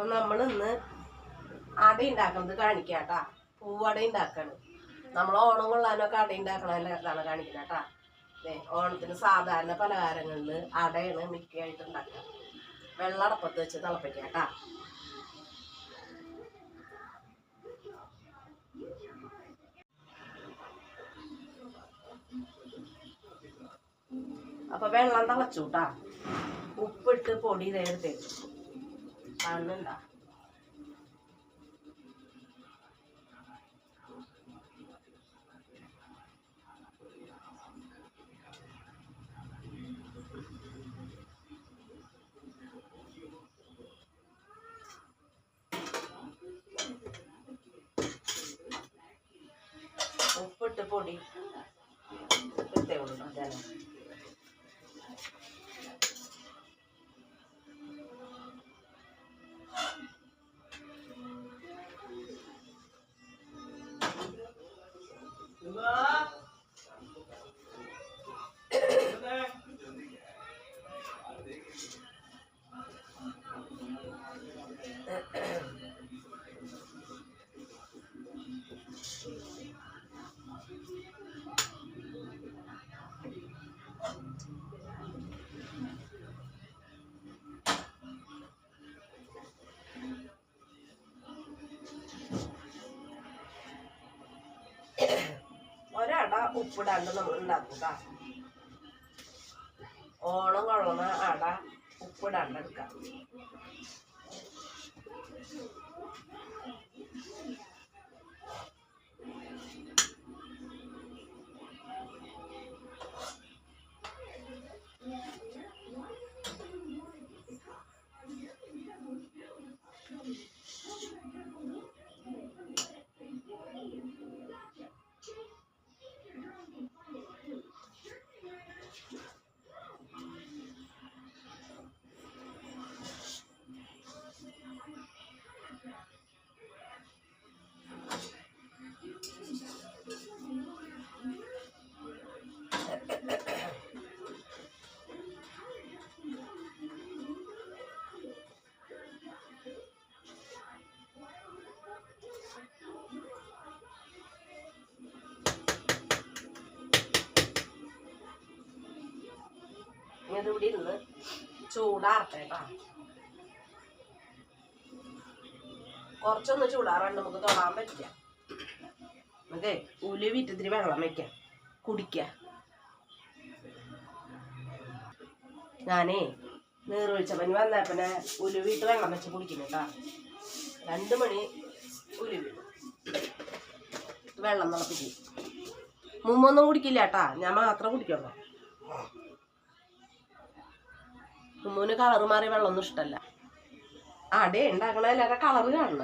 അപ്പൊ നമ്മൾ ഇന്ന് അട ഉണ്ടാക്കുന്നത് കാണിക്കാട്ടാ. പൂവട ഉണ്ടാക്കാണ് നമ്മൾ ഓണം കൊള്ളാനൊക്കെ അട ഉണ്ടാക്കണ ഇതാണ് കാണിക്കുന്നത് കേട്ടാ ദേ, ഓണത്തിന് സാധാരണ പലഹാരങ്ങളിൽ അടയാണ് മിക്കയായിട്ട് ഉണ്ടാക്കുക വെള്ളം അടപ്പത്ത് വെച്ച് തിളപ്പിക്കാട്ടാ അപ്പൊ വെള്ളം തിളച്ചു കേട്ടാ ഉപ്പിട്ട് പൊടി നേരത്തെ കാണുന്നുണ്ടാ ഉപ്പിട്ട് പൊടി ഇട്ടേ ഉള്ളൂ Goodbye. ഉപ്പിടാണ്ട് നമ്മൾ ഉണ്ടാക്കുക ഓണം കൊള്ളണ അട ഉപ്പിടാണ്ട് എടുക്കാം. ഇത് ഇവിടെ ഇരുന്ന് ചൂടാറട്ടെ കേട്ടോ കുറച്ചൊന്ന് ചൂടാറാണ്ട് നമുക്ക് തൊടാൻ പറ്റില്ല നമുക്ക് ഉലുവിട്ട് ഇത്തിരി വെള്ളം വെക്കാം കുടിക്കുക ഞാനേ നീർവീഴ്ച പനി വന്നപ്പനെ ഉലുവിട്ട് വെള്ളം വെച്ച് കുടിക്കുന്നു കേട്ടോ രണ്ട് മണി ഉലുവിടും വെള്ളം തിളപ്പിക്കും മുമ്പൊന്നും കുടിക്കില്ല കേട്ടാ ഞാൻ മാത്രം കുടിക്കുള്ളൂ. മുമ്മുന് കളറ് മാറിയ വെള്ളമൊന്നും ഇഷ്ടമല്ല അടേ ഉണ്ടാക്കണ എല്ലാവരുടെ കളറ് കാണണ.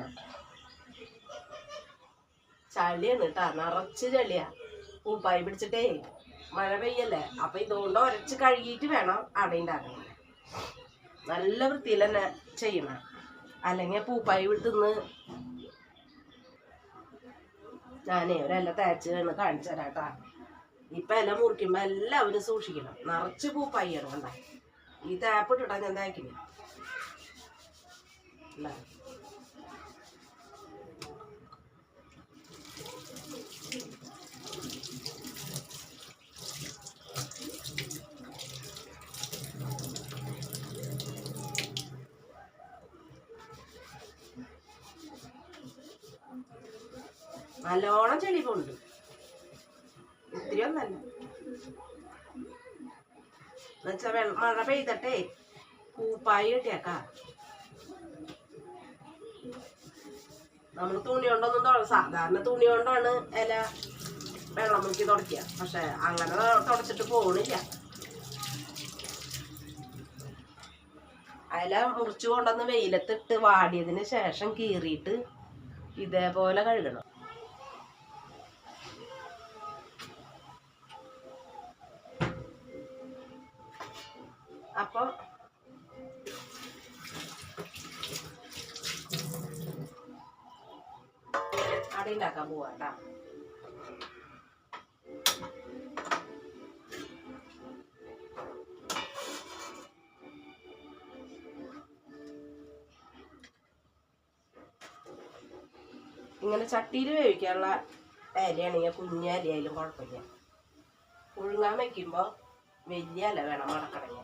ചളിയാണ് കേട്ടാ നിറച്ച് ചളിയാ. ഉപ്പായി പിടിച്ചിട്ടേ മഴ പെയ്യല്ലേ? അപ്പൊ ഇതുകൊണ്ട് ഒരച്ച് കഴുകിയിട്ട് വേണം അട ഉണ്ടാക്കണം നല്ല വൃത്തിയിൽ തന്നെ ചെയ്യണം. അല്ലെങ്കിൽ പൂപ്പായി വിട്ടുന്ന് ഞാനേ ഒരെല്ല തേച്ച് വേണം കാണിച്ചു തരാം കേട്ടാ ഇപ്പൊ എല്ലാം മുറിക്കുമ്പോ എല്ലാവരും സൂക്ഷിക്കണം. നിറച്ച് പൂപ്പായി കണ്ട ഈ തേപ്പ് ഇട്ടിട്ടാ ഞാൻ തേക്കില്ല ഇല്ല. നല്ലോണം ചെളി പോണ്ട് ഇത്തിരി ഒന്നല്ല. എന്നുവെച്ചാ വെള്ള മഴ പെയ്തട്ടെ കൂപ്പായി നമ്മൾ തുണി കൊണ്ടൊന്നും സാധാരണ തുണി കൊണ്ടാണ് ഇല വെള്ളം മുക്കി തുടക്കുക പക്ഷെ അങ്ങനെ തുടച്ചിട്ട് പോണില്ല. ഇല മുറിച്ചു കൊണ്ടുവന്ന് വെയിലത്തിട്ട് വാടിയതിന് ശേഷം കീറിയിട്ട് ഇതേപോലെ കഴുകണം. ചപ്പാത്തി ഉണ്ടാക്കാൻ പോവാ ഇങ്ങനെ ചട്ടിയിൽ വേവിക്കാനുള്ള അരിയാണെങ്കിൽ കുഞ്ഞ അരിയായാലും കുഴപ്പമില്ല. പുഴുങ്ങാൻ വയ്ക്കുമ്പോൾ വലിയ അല വേണം മടക്കടങ്ങ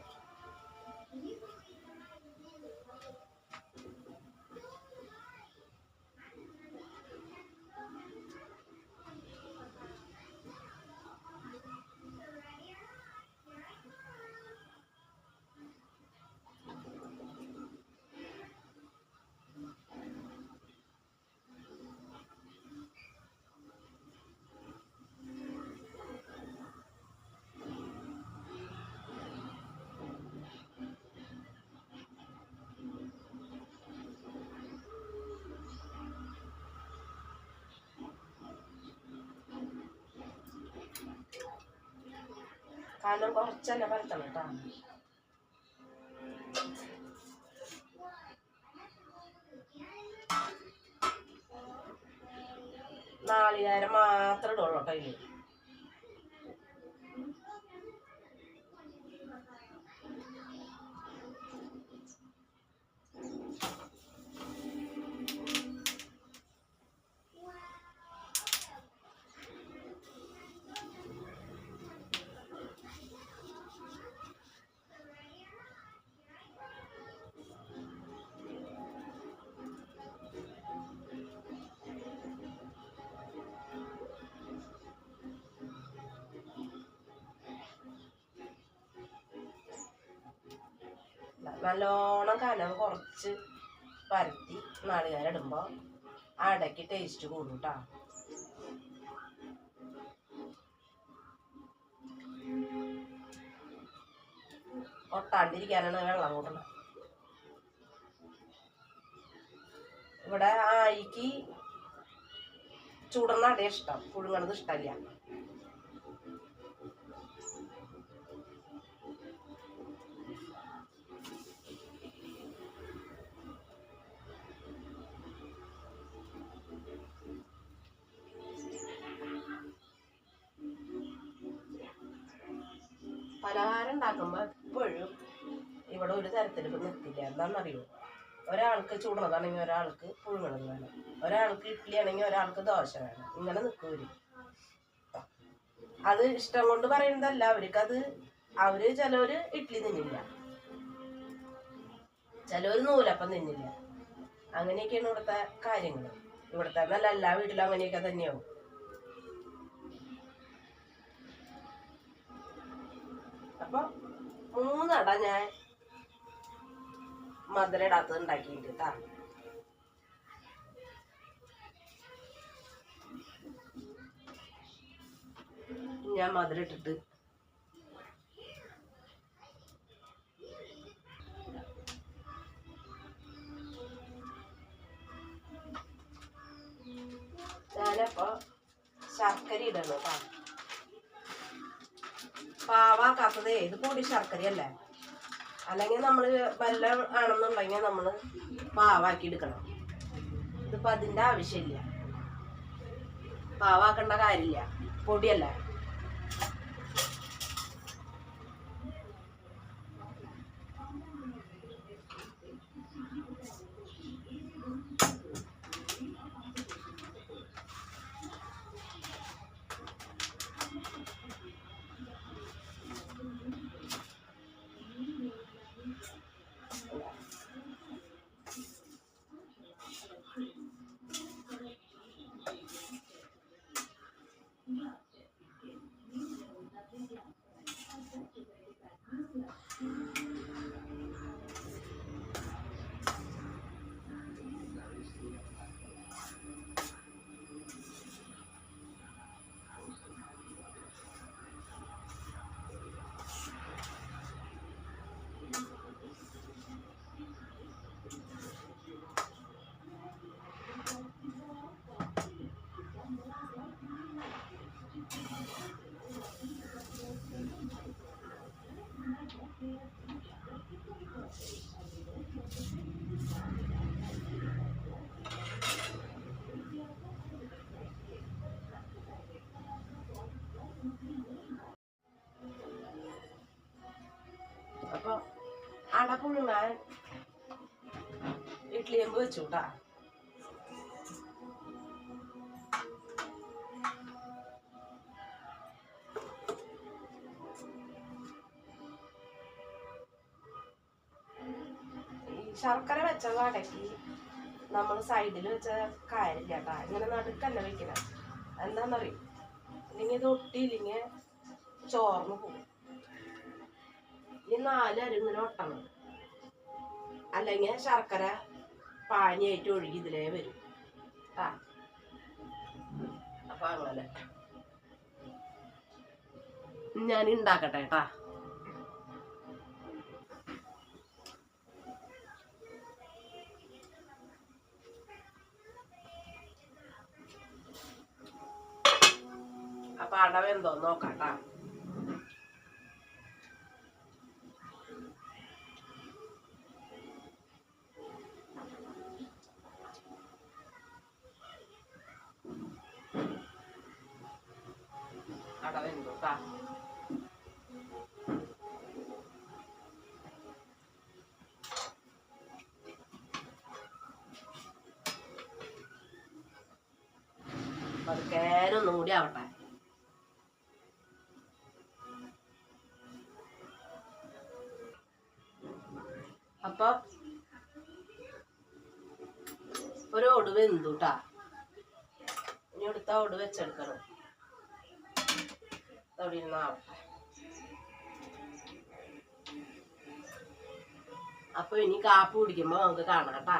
കാരണം കുറച്ചല്ലേ പരത്തണം കേട്ടോ. നാളികേരം മാത്രം ഇടുള്ളൂ കേട്ടോ നല്ലോണം കനം കുറച്ച് പരത്തി നാളികേരം ഇടുമ്പോൾ അടയ്ക്ക് ടേസ്റ്റ് കൂടും കേട്ടോ ഒട്ടാണ്ടിരിക്കാനാണ് വെള്ളം കൂട്ടണം. ഇവിടെ ആയിക്ക് ചൂടുന്ന ഇഷ്ടം. പുഴുങ്ങണത് ഇഷ്ടമല്ല പലഹാരം ഉണ്ടാക്കുമ്പോൾ എപ്പോഴും ഇവിടെ ഒരു തരത്തിലും നിർത്തില്ല എന്താണെന്നറിയോ? ഒരാൾക്ക് ചൂടുന്നതാണെങ്കിൽ ഒരാൾക്ക് പുഴുങ്ങണത് വേണം. ഒരാൾക്ക് ഇഡ്ഡലി ആണെങ്കിൽ ഒരാൾക്ക് ദോശ വേണം. ഇങ്ങനെ നിൽക്കൂര് അത് ഇഷ്ടം കൊണ്ട് പറയുന്നതല്ല. അത് അവർ ചിലവര് ഇഡ്ഡലി തിന്നില്ല. ചിലവര് നൂലപ്പം തിന്നില്ല. അങ്ങനെയൊക്കെയാണ് ഇവിടുത്തെ കാര്യങ്ങൾ ഇവിടുത്തെ എന്നല്ല എല്ലാ വീട്ടിലും അങ്ങനെയൊക്കെ തന്നെയാവും. അപ്പൊ മൂന്നട ഞാൻ മധുരം ഇടാത്തത് ഉണ്ടാക്കിയിട്ട് കേട്ടാ ഞാൻ മധുരം ഇട്ടിട്ട് ഞാനപ്പോ ശർക്കര ഇടണം കേട്ടോ പാവാക്കാത്തതേ ഇത് പൊടി ശർക്കരയല്ലേ? അല്ലെങ്കിൽ നമ്മൾ വല്ല ആണെന്നുണ്ടെങ്കിൽ നമ്മൾ പാവാക്കി എടുക്കണം. ഇതിപ്പോൾ അതിന്റെ ആവശ്യമില്ല. പാവാക്കേണ്ട കാര്യമില്ല. പൊടിയല്ലേ? എപ്പോഴും ഞാൻ ഇഡ്ഡലി എമ്പ് വെച്ചൂട്ടാ ശർക്കര വെച്ച വടക്കി നമ്മൾ സൈഡിൽ വെച്ച കാര്യമില്ല കേട്ടോ? ഇങ്ങനെ നടുക്കല്ല വെക്കണം എന്താണെന്നറിയും ഇല്ലെങ്കിൽ ഇത് ഒട്ടിയില്ലെങ്കിൽ ചോർന്ന് പോകും. ഇനി നാല് ഇങ്ങനെ ഒട്ടണം അല്ലെങ്കിൽ ശർക്കര പാനിയായിട്ട് ഒഴുകി ഇതിലേ വരും. ആ. അപ്പൊ അങ്ങനെ. ഞാൻ ഉണ്ടാക്കട്ടെ കേട്ടാ. അപ്പൊ അടവെന്തോ നോക്കാട്ടാ. അട വെന്തോ ട്ടാ പതുക്കേനൊന്നും കൂടി ആവട്ടെ അപ്പൊ ഒരു ഒടുവ് എന്തുട്ടാ ഇനി എടുത്ത ഒടുവ് വെച്ചെടുക്കണം അവിടെ ഇരുന്നാവട്ടെ അപ്പൊ ഇനി കാപ്പ് കുടിക്കുമ്പോൾ നമുക്ക് കാണാം കേട്ടാ.